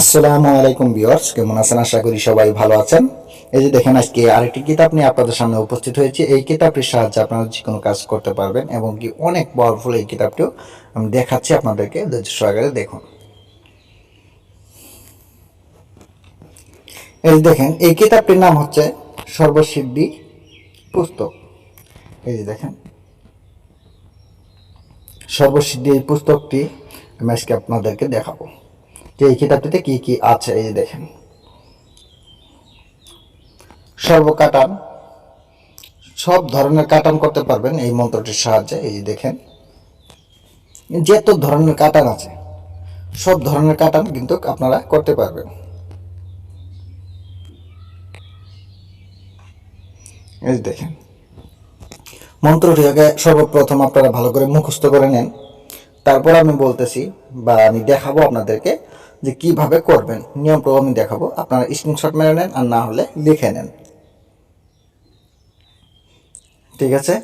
আসসালামু আলাইকুম ভিউয়ার্স, কেমন আছেন? আশা করি সবাই ভালো আছেন। এই যে দেখেন, আজকে আরেকটি কিতাব নিয়ে আপনাদের সামনে উপস্থিত হয়েছে। এই কিতাবটির সাহায্যে আপনারা যে কোনো কাজ করতে পারবেন এবং কি অনেক পাওয়ারফুল এই কিতাবটিও আমি দেখাচ্ছি আপনাদেরকে। ধৈর্য সহকারে দেখুন। এই যে দেখেন, এই কিতাবটির নাম হচ্ছে সর্বসিদ্ধি পুস্তক। এই যে দেখেন, সর্বসিদ্ধি এই পুস্তকটি আমি আজকে আপনাদেরকে দেখাবো। যে এই কিতাবটিতে কি কি আছে, এই দেখেন। সর্বকাটান, সব ধরনের কাটান করতে পারবেন এই মন্ত্রটির সাহায্যে, এই দেখেন। যত ধরনের কাটান আছে, সব ধরনের কাটান কিন্তু আপনারা করতে পারবেন। এই দেখেন। মন্ত্রটি আগে সর্বপ্রথম আপনারা ভালো করে মুখস্থ করে নেন। তারপর আমি বলতেছি বা আমি দেখাবো আপনাদেরকে যে কীভাবে করবেন নিয়মটাও আমি দেখাবো। আপনারা স্ক্রিনশট মেরে নেন আর না হলে লিখে নেন। ঠিক আছে?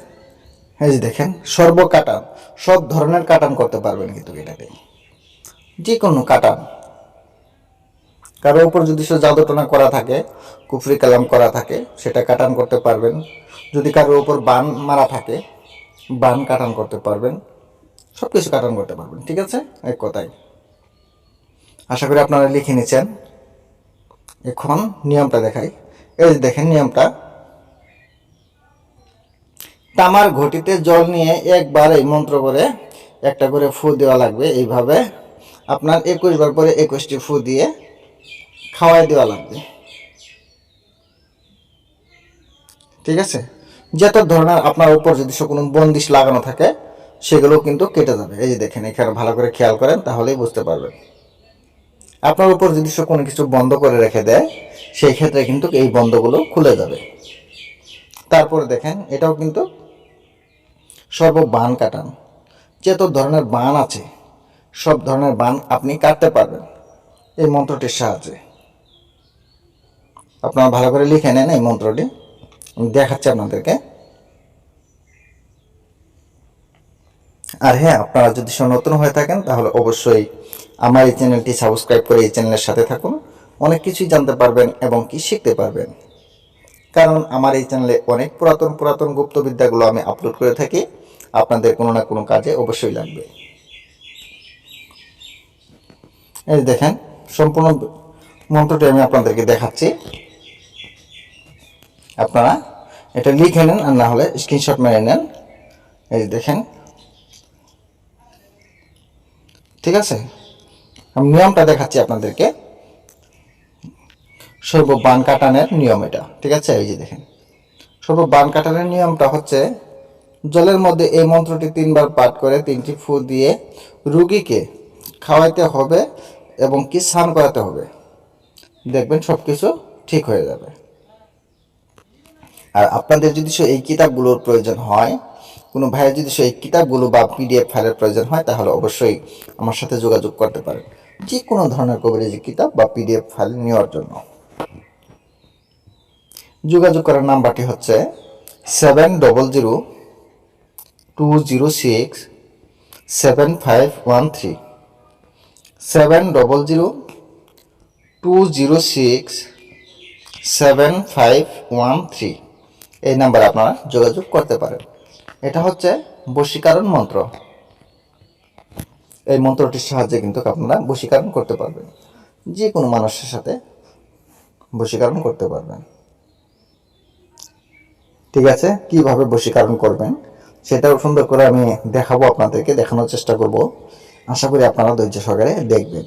এই যে দেখেন সর্ব কাটান সব ধরনের কাটান করতে পারবেন কিন্তু এটাতে যে কোনো কাটান। কারও উপর যদি সে জাদুটনা করা থাকে, কুফরি কালাম করা থাকে, সেটা কাটান করতে পারবেন। যদি কারোর উপর বান মারা থাকে, বান কাটান করতে পারবেন। সব কিছু কাটান করতে পারবেন, ঠিক আছে? এক কথায়। আশা করি আপনারা লিখে নিচ্ছেন এখন নিয়মটা দেখাই। এই যে দেখেন নিয়মটা। তামার ঘটিতে জল নিয়ে একবার এই মন্ত্র করে একটা করে ফু দেওয়া লাগবে। এইভাবে আপনার একুশ বার পরে একুশটি ফু দিয়ে খাওয়াই দেওয়া লাগবে। ঠিক আছে? যত ধরনের আপনার উপর যদি কোনো বন্দিশ লাগানো থাকে, সেগুলো কিন্তু কেটে যাবে। এই যে দেখেন, এখানে ভালো করে খেয়াল করেন, তাহলেই বুঝতে পারবেন। আপনার উপর যদি সে কোনো কিছু বন্ধ করে রেখে দেয়, সেই ক্ষেত্রে কিন্তু এই বন্ধগুলো খুলে যাবে। তারপরে দেখেন, এটাও কিন্তু সর্ব বান কাটান। যে যত ধরনের বান আছে, সব ধরনের বান আপনি কাটতে পারবেন। এই মন্ত্রটির সাহায্যে। আপনারা ভালো করে লিখে নেন এই মন্ত্রটি। আমি দেখাচ্ছি আপনাদেরকে। আর হ্যাঁ আপনারা যদি নতুন হয়ে থাকেন, তাহলে অবশ্যই আমার এই চ্যানেলটি সাবস্ক্রাইব করে এই চ্যানেলের সাথে থাকুন। অনেক কিছুই জানতে পারবেন এবং কি শিখতে পারবেন। কারণ আমার এই চ্যানেলে অনেক পুরাতন পুরাতন গুপ্তবিদ্যাগুলো আমি আপলোড করে থাকি। আপনাদের কোনো না কোনো কাজে অবশ্যই লাগবে। এই দেখেন, সম্পূর্ণ মন্ত্রটি আমি আপনাদেরকে দেখাচ্ছি। আপনারা এটা লিখে নেন আর না হলে স্ক্রিনশট মেরে নেন। এই দেখেন। ঠিক আছে? আমি নিয়মটা দেখাচ্ছি আপনাদেরকে। সর্ব বান কাটানের নিয়ম এটা, ঠিক আছে? এই যে দেখেন। সর্ব বান কাটানের নিয়মটা হচ্ছে, জলের মধ্যে এই মন্ত্রটি তিনবার পাঠ করে তিনটি ফু দিয়ে রুগীকে খাওয়াইতে হবে এবং কি স্নান করাতে হবে। দেখবেন সব কিছু ঠিক হয়ে যাবে। আর আপনাদের যদি এই কিতাবগুলোর প্রয়োজন হয় কোনো ভাইয়ের যদি সেই কিতাবগুলো বা পিডিএফ ফাইলের প্রয়োজন হয়, তাহলে অবশ্যই আমার সাথে যোগাযোগ করতে পারেন। যে কোনো ধরনের কভারেজি কিতাব বা পিডিএফ ফাইল নেওয়ার জন্য। যোগাযোগ করার নাম্বারটি হচ্ছে seven double zero two zero six seven five one three seven double zero two zero six seven five one three এই নাম্বারে আপনারা যোগাযোগ করতে পারেন। এটা হচ্ছে বশীকরণ মন্ত্র। এই মন্ত্রটির সাহায্যে কিন্তু আপনারা বশীকরণ করতে পারবেন। যে কোনো মানুষের সাথে বশীকরণ করতে পারবেন। ঠিক আছে? কীভাবে বশীকরণ করবেন? সেটাও সুন্দর করে আমি দেখাবো আপনাদেরকে, দেখানোর চেষ্টা করব। আশা করি আপনারা ধৈর্য সহকারে দেখবেন।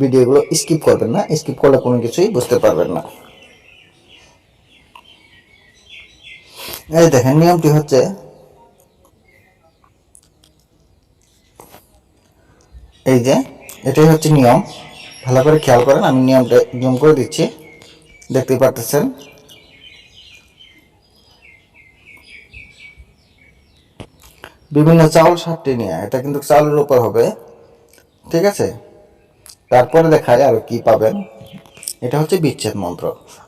ভিডিওগুলো স্কিপ করবেন না, স্কিপ করলে কোনো কিছুই বুঝতে পারবেন না। এই দেখেন, নিয়মটি হচ্ছে এই যে, এটাই হচ্ছে নিয়ম। ভালো করে খেয়াল করেন, আমি নিয়মটা নিয়ম করে দিচ্ছি। দেখতে পারতেছেন? বিভিন্ন চাউল সারটি নিয়ে, এটা কিন্তু চাউলের উপর হবে। ঠিক আছে? তারপরে দেখায় আর কি পাবেন। এটা হচ্ছে বিচ্ছেদ মন্ত্র।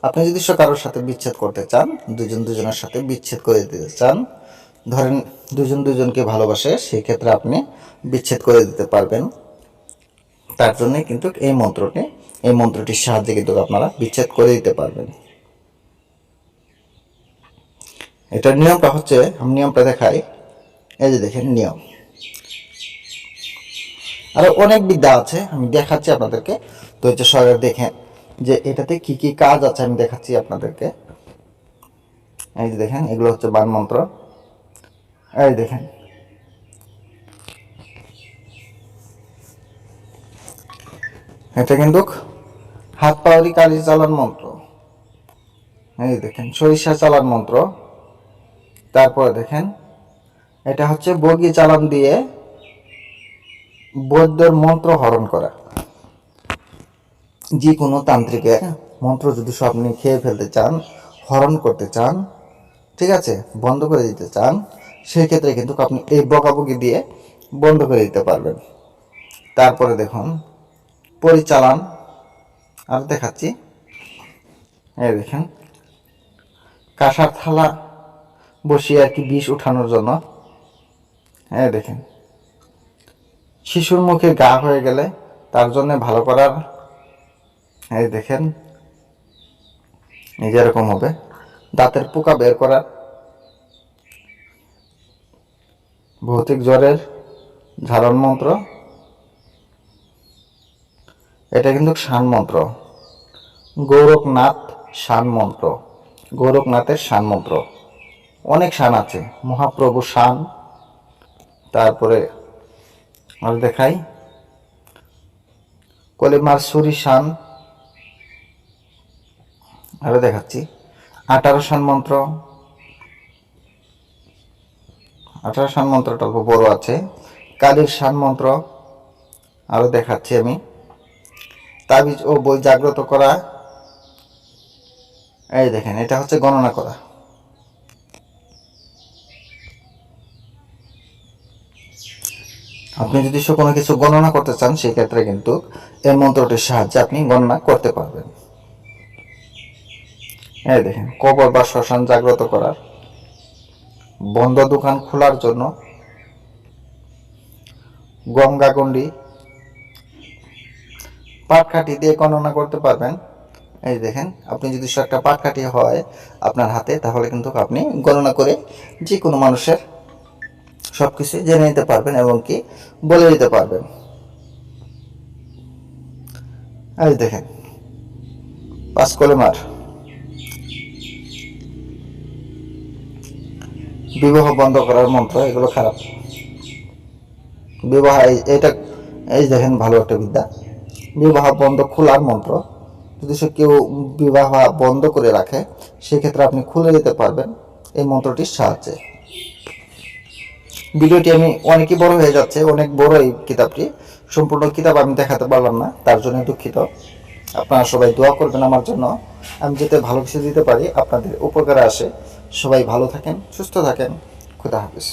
আপনি যদি কারোর সাথে বিচ্ছেদ করতে চান দুজন দুজনের সাথে বিচ্ছেদ করে দিতে চান, ধরেন দুজন দুজনকে ভালোবাসে সেই ক্ষেত্রে আপনি বিচ্ছেদ করে দিতে পারবেন। তার জন্যই কিন্তু এই মন্ত্রটি, এই মন্ত্রটির সাহায্যে কিন্তু আপনারা বিচ্ছেদ করে দিতে পারবেন। এটার নিয়মটা হচ্ছে, আমি নিয়মটা দেখাই। এই যে দেখেন, নিয়ম। আরও অনেক বিদ্যা আছে, আমি দেখাচ্ছি আপনাদেরকে। ধৈর্য সহকারে দেখেন যে এটাতে কি কি কাজ আছে, আমি দেখাচ্ছি আপনাদেরকে। এই যে দেখেন, এগুলো হচ্ছে বান মন্ত্র। এই দেখেন এটা কিন্তু হাত পাওয়ারি কালি চালান মন্ত্র। এই দেখেন, সরিষা চালান মন্ত্র। তারপরে দেখেন, এটা হচ্ছে বগি চালান দিয়ে বৈদ্যর মন্ত্র হরণ করা। যে কোনো তান্ত্রিকের মন্ত্র যদি সব আপনি খেয়ে ফেলতে চান, হরণ করতে চান, ঠিক আছে, বন্ধ করে দিতে চান সেই ক্ষেত্রে কিন্তু আপনি এই বকাবকি দিয়ে বন্ধ করে দিতে পারবেন। তারপরে দেখুন পরিচালন। আর দেখাচ্ছি। এই দেখেন। কাঁসার থালা বসিয়ে আর কি বিষ উঠানোর জন্য। হ্যাঁ দেখেন। শিশুর মুখে গা হয়ে গেলে তার জন্য ভালো করার এই দেখেন। এই যে এরকম হবে। দাঁতের পোকা বের করার ভৌতিক জ্বরের ঝাড়ন মন্ত্র এটা কিন্তু শান মন্ত্র। গৌরবনাথ শান মন্ত্র। গৌরবনাথের শান মন্ত্র। অনেক শান আছে। মহাপ্রভু শান। তারপরে আর দেখাই। কলিমার সুরি শান। আরও দেখাচ্ছি। আঠারো শান মন্ত্র। আঠারো শান মন্ত্রটা অল্প বড় আছে। কালীর শান মন্ত্র। আরও দেখাচ্ছি আমি। তাবিজ ও বই জাগ্রত করা। এই দেখেন, এটা হচ্ছে গণনা করা। আপনি যদি কোনো কিছু গণনা করতে চান সেই ক্ষেত্রে কিন্তু এই মন্ত্রটির সাহায্যে আপনি গণনা করতে পারবেন। এই দেখেন, কবর বা শ্মশান জাগ্রত করার। বন্ধ দোকান খোলার জন্য গঙ্গা গন্ডি পাটকাঠি দিয়ে গণনা করতে পারবেন। এই দেখেন, আপনি যদি একটা পাটকাঠি হয় আপনার হাতে, তাহলে কিন্তু আপনি গণনা করে যে কোনো মানুষের সব কিছু জেনে নিতে পারবেন এবং কি বলে দিতে পারবেন। এই দেখেন, পাঁচ কলেমার বিবাহ বন্ধ করার মন্ত্র, এগুলো খারাপ। বিবাহ এটা এই দেখেন, ভালো একটা বিদ্যা। বিবাহ বন্ধ খোলার মন্ত্র। যদি সে কেউ বিবাহ বন্ধ করে রাখে, সেক্ষেত্রে আপনি খুলে দিতে পারবেন এই মন্ত্রটির সাহায্যে। ভিডিওটি আমি অনেকই বড় হয়ে যাচ্ছে, অনেক বড় এই কিতাবটি। সম্পূর্ণ কিতাব আমি দেখাতে পারলাম না, তার জন্য দুঃখিত। আপনারা সবাই দোয়া করবেন আমার জন্য। আমি যাতে ভালো কিছু দিতে পারি, আপনাদের উপকারে আসে। সবাই ভালো থাকেন, সুস্থ থাকেন। খুদা হাফিজ।